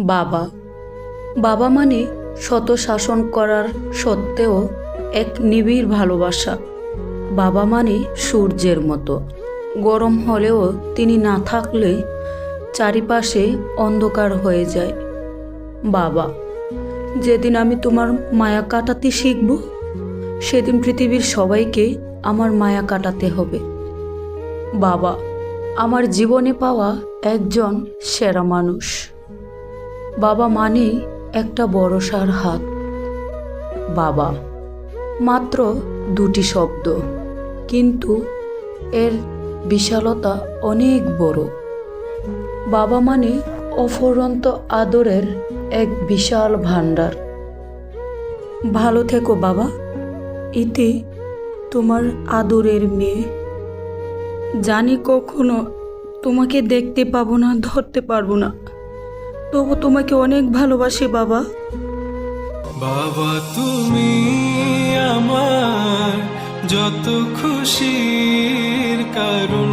বাবা। বাবা মানে শত শাসন করার সত্ত্বেও এক নিবিড় ভালোবাসা। বাবা মানে সূর্যের মতো। গরম হলেও তিনি না থাকলে চারিপাশে অন্ধকার হয়ে যায়। বাবা, যেদিন আমি তোমার মায়া কাটাতে শিখব, সেদিন পৃথিবীর সবাইকে আমার মায়া কাটাতে হবে। বাবা, আমার জীবনে পাওয়া একজন সেরা মানুষ। বাবা মানেই একটা বড়সার হাত। বাবা, মাত্র দুটি শব্দ, কিন্তু এর বিশালতা অনেক বড়। বাবা মানে অফরন্ত আদরের এক বিশাল ভাণ্ডার। ভালো থেকো বাবা, ইতি তোমার আদরের মেয়ে। জানি কখনো তোমাকে দেখতে পাবো না, ধরতে পারব না। তবু তোমাকে অনেক ভালোবাসি বাবা। বাবা তুমি আমার যত খুশির কারণ